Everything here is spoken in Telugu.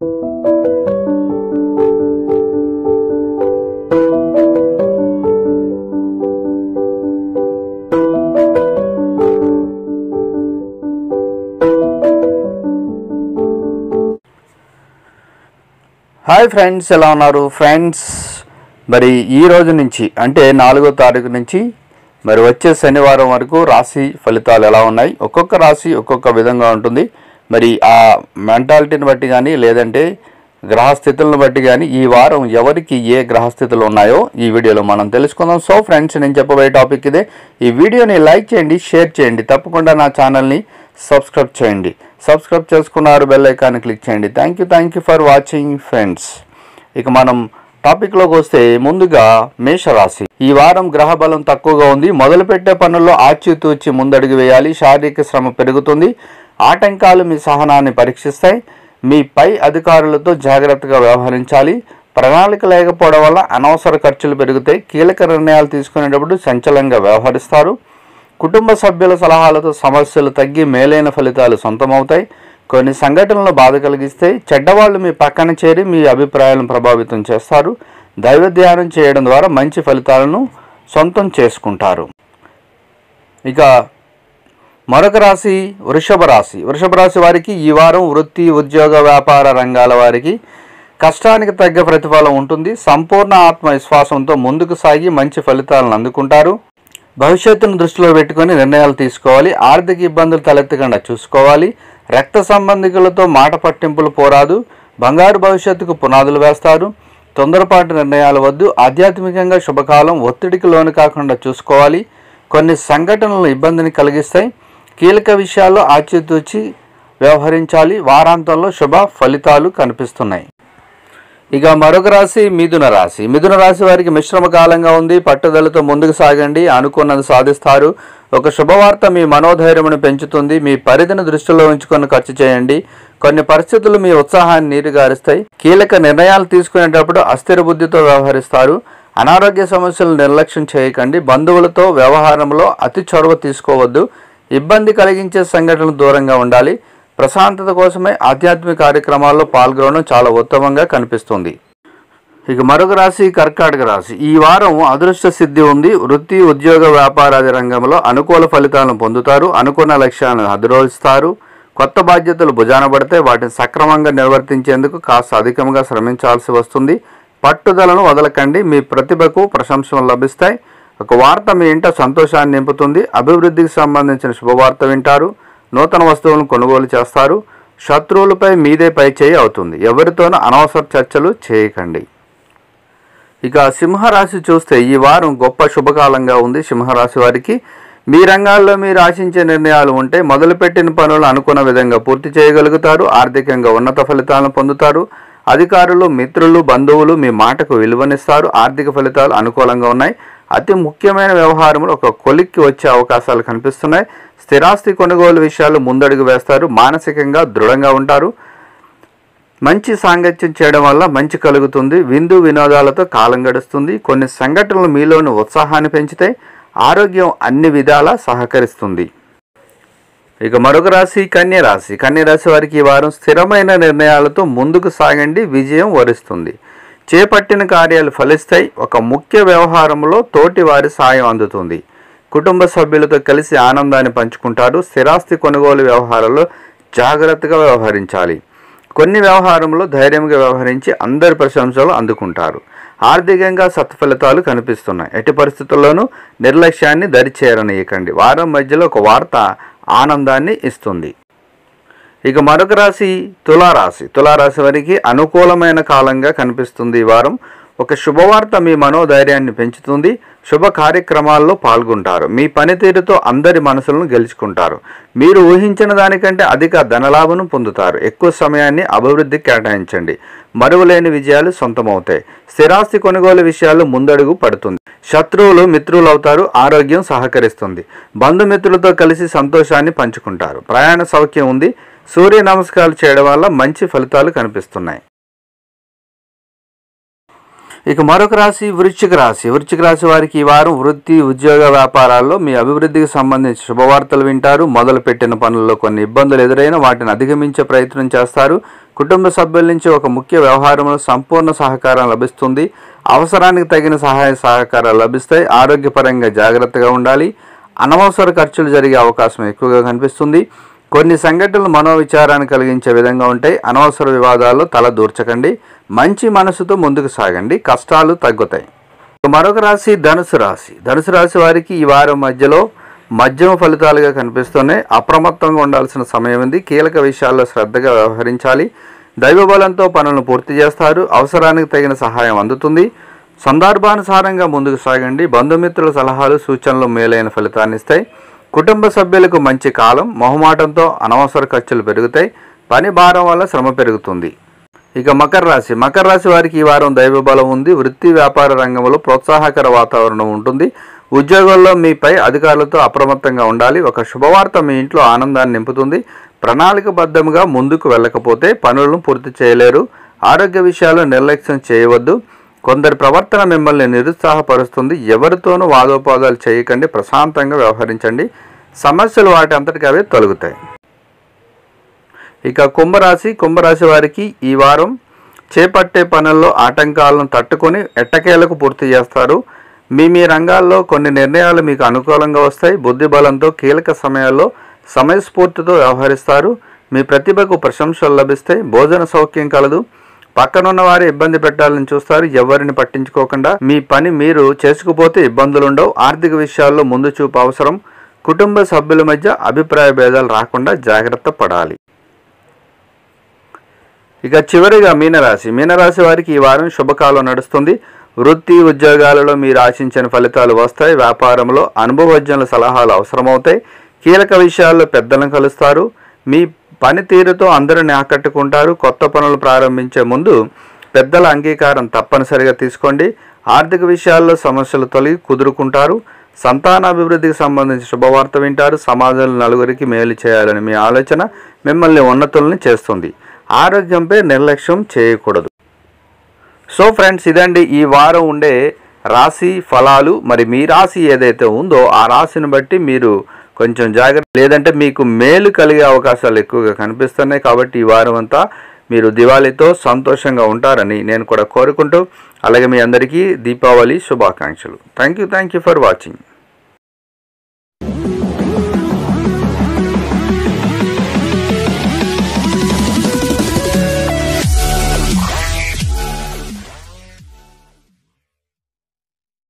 హాయ్ ఫ్రెండ్స్ ఎలా ఉన్నారు? ఫ్రెండ్స్ మరి ఈ రోజు నుంచి అంటే నాలుగో తారీఖు నుంచి మరి వచ్చే శనివారం వరకు రాశి ఫలితాలు ఎలా ఉన్నాయి? ఒక్కొక్క రాశి ఒక్కొక్క విధంగా ఉంటుంది. మరి ఆ మెంటాలిటీని బట్టి కానీ లేదంటే గ్రహస్థితులను బట్టి కానీ ఈ వారం ఎవరికి ఏ గ్రహస్థితులు ఉన్నాయో ఈ వీడియోలో మనం తెలుసుకుందాం. సో ఫ్రెండ్స్ నేను చెప్పబోయే టాపిక్ ఇదే. ఈ వీడియోని లైక్ చేయండి షేర్ చేయండి. తప్పకుండా నా ఛానల్ని సబ్స్క్రైబ్ చేయండి. సబ్స్క్రైబ్ చేసుకున్నారు బెల్ ఐకాన్ క్లిక్ చేయండి. Thank you thank you for watching friends. ఇక మనం టాపిక్లోకి వస్తే ముందుగా మేషరాశి. ఈ వారం గ్రహ బలం తక్కువగా ఉంది. మొదలుపెట్టే పనుల్లో ఆచితూచి ముందడుగు వేయాలి. శారీరక శ్రమ పెరుగుతుంది. ఆటంకాలు మీ సహనాన్ని పరీక్షిస్తాయి. మీ పై అధికారులతో జాగ్రత్తగా వ్యవహరించాలి. ప్రణాళిక లేకపోవడం వల్ల అనవసర ఖర్చులు పెరుగుతాయి. కీలక నిర్ణయాలు తీసుకునేటప్పుడు సంచలంగా వ్యవహరిస్తారు. కుటుంబ సభ్యుల సలహాలతో సమస్యలు తగ్గి మేలైన ఫలితాలు సొంతమవుతాయి. కొన్ని సంఘటనలు బాధ కలిగిస్తే చెడ్డవాళ్ళు మీ పక్కన చేరి మీ అభిప్రాయాలను ప్రభావితం చేస్తారు. దైవ ధ్యానం చేయడం ద్వారా మంచి ఫలితాలను సొంతం చేసుకుంటారు. ఇక మరొక రాశి వృషభ రాశి. వృషభ రాశి వారికి ఈ వారం వృత్తి ఉద్యోగ వ్యాపార రంగాల వారికి కష్టానికి తగ్గ ప్రతిఫలం ఉంటుంది. సంపూర్ణ ఆత్మవిశ్వాసంతో ముందుకు సాగి మంచి ఫలితాలను అందుకుంటారు. భవిష్యత్తును దృష్టిలో పెట్టుకొని నిర్ణయాలు తీసుకోవాలి. ఆర్థిక ఇబ్బందులు తలెత్తకుండా చూసుకోవాలి. రక్త సంబంధికులతో మాట పట్టింపులు పోరాదు. బంగారు భవిష్యత్తుకు పునాదులు వేస్తారు. తొందరపాటు నిర్ణయాలు వద్దు. ఆధ్యాత్మికంగా శుభకాలం ఒత్తిడికి లోను కాకుండా చూసుకోవాలి. కొన్ని సంఘటనలు ఇబ్బందిని కలిగిస్తాయి. కీలక విషయాల్లో ఆచితూచి వ్యవహరించాలి. వారాంతంలో శుభ ఫలితాలు కనిపిస్తున్నాయి. ఇక మరొక రాశి మిథున రాశి. మిథున రాశి వారికి మిశ్రమ కాలంగా ఉంది. పట్టుదలతో ముందుకు సాగండి. అనుకున్నది సాధిస్తారు. ఒక శుభవార్త మీ మనోధైర్యమును పెంచుతుంది. మీ పరిధిని దృష్టిలో ఉంచుకొని ఖర్చు చేయండి. కొన్ని పరిస్థితులు మీ ఉత్సాహాన్ని నీరుగారుస్తాయి. కీలక నిర్ణయాలు తీసుకునేటప్పుడు అస్థిర బుద్ధితో వ్యవహరిస్తారు. అనారోగ్య సమస్యలు నిర్లక్ష్యం చేయకండి. బంధువులతో వ్యవహారంలో అతి చొరవ తీసుకోవద్దు. ఇబ్బంది కలిగించే సంఘటనలు దూరంగా ఉండాలి. ప్రశాంతత కోసమే ఆధ్యాత్మిక కార్యక్రమాల్లో పాల్గొనడం చాలా ఉత్తమంగా కనిపిస్తుంది. ఇక మరొక రాశి కర్కాటక రాశి. ఈ వారం అదృష్ట సిద్ధి ఉంది. వృత్తి ఉద్యోగ వ్యాపారాది రంగంలో అనుకూల ఫలితాలను పొందుతారు. అనుకున్న లక్ష్యాలను అధిరోహిస్తారు. కొత్త బాధ్యతలు భుజాన పడితే వాటిని సక్రమంగా నిర్వర్తించేందుకు కాస్త అధికంగా శ్రమించాల్సి వస్తుంది. పట్టుదలను వదలకండి. మీ ప్రతిభకు ప్రశంసలు లభిస్తాయి. ఒక వార్త మీ ఇంట సంతోషాన్ని నింపుతుంది. అభివృద్ధికి సంబంధించిన శుభవార్త వింటారు. నూతన వస్తువులను కొనుగోలు చేస్తారు. శత్రువులపై మీదే పై చేయి అవుతుంది. ఎవరితోనూ అనవసర చర్చలు చేయకండి. ఇక సింహరాశి చూస్తే ఈ వారం గొప్ప శుభకాలంగా ఉంది సింహరాశి వారికి. మీ రంగాల్లో మీరు ఆశించే నిర్ణయాలు ఉంటే మొదలుపెట్టిన పనులు అనుకున్న విధంగా పూర్తి చేయగలుగుతారు. ఆర్థికంగా ఉన్నత ఫలితాలను పొందుతారు. అధికారులు మిత్రులు బంధువులు మీ మాటకు విలువనిస్తారు. ఆర్థిక ఫలితాలు అనుకూలంగా ఉన్నాయి. అతి ముఖ్యమైన వ్యవహారములు ఒక కొలిక్కి వచ్చే అవకాశాలు కనిపిస్తున్నాయి. స్థిరాస్తి కొనుగోలు విషయాలు ముందడుగు వేస్తారు. మానసికంగా దృఢంగా ఉంటారు. మంచి సాంగత్యం చేయడం వల్ల మంచి కలుగుతుంది. విందు వినోదాలతో కాలం గడుస్తుంది. కొన్ని సంఘటనలు మీలోని ఉత్సాహాన్ని పెంచితే ఆరోగ్యం అన్ని విధాలా సహకరిస్తుంది. ఇక మరొక రాశి కన్య రాశి. కన్య రాశి వారికి ఈ వారం స్థిరమైన నిర్ణయాలతో ముందుకు సాగండి. విజయం వరిస్తుంది. చేపట్టిన కార్యాలు ఫలిస్తాయి. ఒక ముఖ్య వ్యవహారంలో తోటి వారి సాయం అందుతుంది. కుటుంబ సభ్యులతో కలిసి ఆనందాన్ని పంచుకుంటారు. స్థిరాస్తి కొనుగోలు వ్యవహారాల్లో జాగ్రత్తగా వ్యవహరించాలి. కొన్ని వ్యవహారంలో ధైర్యంగా వ్యవహరించి అందరి ప్రశంసలు అందుకుంటారు. ఆర్థికంగా సత్ఫలితాలు కనిపిస్తున్నాయి. ఎట్టి పరిస్థితుల్లోనూ నిర్లక్ష్యాన్ని దరిచేరనీయకండి. వారం మధ్యలో ఒక వార్త ఆనందాన్ని ఇస్తుంది. ఇక మరొక రాశి తులారాశి. తులారాశి వారికి అనుకూలమైన కాలంగా కనిపిస్తుంది ఈ వారం. ఒక శుభవార్త మీ మనోధైర్యాన్ని పెంచుతుంది. శుభ కార్యక్రమాల్లో పాల్గొంటారు. మీ పనితీరుతో అందరి మనసులను గెలుచుకుంటారు. మీరు ఊహించిన దానికంటే అధిక ధనలాభను పొందుతారు. ఎక్కువ సమయాన్ని అభివృద్ధికి కేటాయించండి. మరువలేని విజయాలు సొంతమవుతాయి. స్థిరాస్తి కొనుగోలు విషయాలు ముందడుగు పడుతుంది. శత్రువులు మిత్రులు అవుతారు. ఆరోగ్యం సహకరిస్తుంది. బంధుమిత్రులతో కలిసి సంతోషాన్ని పంచుకుంటారు. ప్రయాణ సౌఖ్యం ఉంది. సూర్య నమస్కారాలు చేయడం వల్ల మంచి ఫలితాలు కనిపిస్తున్నాయి. ఇక మరొక రాశి వృశ్చిక రాశి. వృశ్చిక రాశి వారికి ఈ వారం వృత్తి ఉద్యోగ వ్యాపారాల్లో మీ అభివృద్ధికి సంబంధించి శుభవార్తలు వింటారు. మొదలు పెట్టిన పనుల్లో కొన్ని ఇబ్బందులు ఎదురైన వాటిని అధిగమించే ప్రయత్నం చేస్తారు. కుటుంబ సభ్యుల నుంచి ఒక ముఖ్య వ్యవహారంలో సంపూర్ణ సహకారం లభిస్తుంది. అవసరానికి తగిన సహాయ సహకారాలు లభిస్తాయి. ఆరోగ్యపరంగా జాగ్రత్తగా ఉండాలి. అనవసర ఖర్చులు జరిగే అవకాశం ఎక్కువగా కనిపిస్తుంది. కొన్ని సంఘటనలు మనోవిచారాన్ని కలిగించే విధంగా ఉంటాయి. అనవసర వివాదాల్లో తల దూర్చకండి. మంచి మనసుతో ముందుకు సాగండి. కష్టాలు తగ్గుతాయి. మరొక రాశి ధనుసు రాశి. ధనుసు రాశి వారికి ఈ వారం మధ్యలో మధ్యమ ఫలితాలుగా కనిపిస్తున్నాయి. అప్రమత్తంగా ఉండాల్సిన సమయం ఉంది. కీలక విషయాల్లో శ్రద్ధగా వ్యవహరించాలి. దైవబలంతో పనులను పూర్తి చేస్తారు. అవసరానికి తగిన సహాయం అందుతుంది. సందర్భానుసారంగా ముందుకు సాగండి. బంధుమిత్రుల సలహాలు సూచనలు మేలైన ఫలితాన్ని ఇస్తాయి. కుటుంబ సభ్యులకు మంచి కాలం మొహమాటంతో అనవసర ఖర్చులు పెరుగుతాయి పని భారం వల్ల శ్రమ పెరుగుతుంది. ఇక మకర రాశి. మకర రాశి వారికి ఈ వారం దైవబలం ఉంది. వృత్తి వ్యాపార రంగంలో ప్రోత్సాహకర వాతావరణం ఉంటుంది. ఉద్యోగాల్లో మీపై అధికారులతో అప్రమత్తంగా ఉండాలి. ఒక శుభవార్త మీ ఇంట్లో ఆనందాన్ని నింపుతుంది. ప్రణాళికబద్ధంగా ముందుకు వెళ్ళకపోతే పనులను పూర్తి చేయలేరు. ఆరోగ్య విషయాలు నిర్లక్ష్యం చేయవద్దు. కొందరి ప్రవర్తన మిమ్మల్ని నిరుత్సాహపరుస్తుంది. ఎవరితోనూ వాదోపాదాలు చేయకండి. ప్రశాంతంగా వ్యవహరించండి. సమస్యలు వాటి అంతటికి అవే తొలగుతాయి. ఇక కుంభరాశి కుంభరాశి వారికి ఈ వారం చేపట్టే పనుల్లో ఆటంకాలను తట్టుకొని ఎట్టకేలకు పూర్తి చేస్తారు. మీ మీ రంగాల్లో కొన్ని నిర్ణయాలు మీకు అనుకూలంగా వస్తాయి. బుద్ధి బలంతో కీలక సమయాల్లో సమయస్ఫూర్తితో వ్యవహరిస్తారు. మీ ప్రతిభకు ప్రశంసలు లభిస్తాయి. భోజన సౌఖ్యం కలదు. పక్కనున్న వారి ఇబ్బంది పెట్టాలని చూస్తారు. ఎవరిని పట్టించుకోకుండా మీ పని మీరు చేసుకుపోతే ఇబ్బందులుండవు. ఆర్థిక విషయాల్లో ముందు చూపు అవసరం. కుటుంబ సభ్యుల మధ్య అభిప్రాయ భేదాలు రాకుండా జాగ్రత్త పడాలి. ఇక చివరిగా మీనరాశి. మీనరాశి వారికి ఈ వారం శుభకాలం నడుస్తుంది. వృత్తి ఉద్యోగాలలో మీరు ఆశించిన ఫలితాలు వస్తాయి. వ్యాపారంలో అనుభవజ్ఞుల సలహాలు అవసరమవుతాయి. కీలక విషయాల్లో పెద్దలను కలుస్తారు. మీ పనితీరుతో అందరిని ఆకట్టుకుంటారు. కొత్త పనులు ప్రారంభించే ముందు పెద్దల అంగీకారం తప్పనిసరిగా తీసుకోండి. ఆర్థిక విషయాల్లో సమస్యలు తొలగి కుదురుకుంటారు. సంతానాభివృద్ధికి సంబంధించి శుభవార్త వింటారు. సమాజంలో నలుగురికి మేలు చేయాలని మీ ఆలోచన మిమ్మల్ని ఉన్నతుల్ని చేస్తుంది. ఆరోగ్యంపై నిర్లక్ష్యం చేయకూడదు. సో ఫ్రెండ్స్ ఇదండి ఈ వారం ఉండే రాశి ఫలాలు. మరి మీ రాశి ఏదైతే ఉందో ఆ రాశిని బట్టి మీరు కొంచెం జాగ్రత్త లేదంటే మీకు మేలు కలిగే అవకాశాలు ఎక్కువగా కనిపిస్తున్నాయి. కాబట్టి ఈ వారం అంతా మీరు దివాళీతో సంతోషంగా ఉంటారని నేను కూడా కోరుకుంటూ అలాగే మీ అందరికీ దీపావళి శుభాకాంక్షలు. Thank you thank you for watching.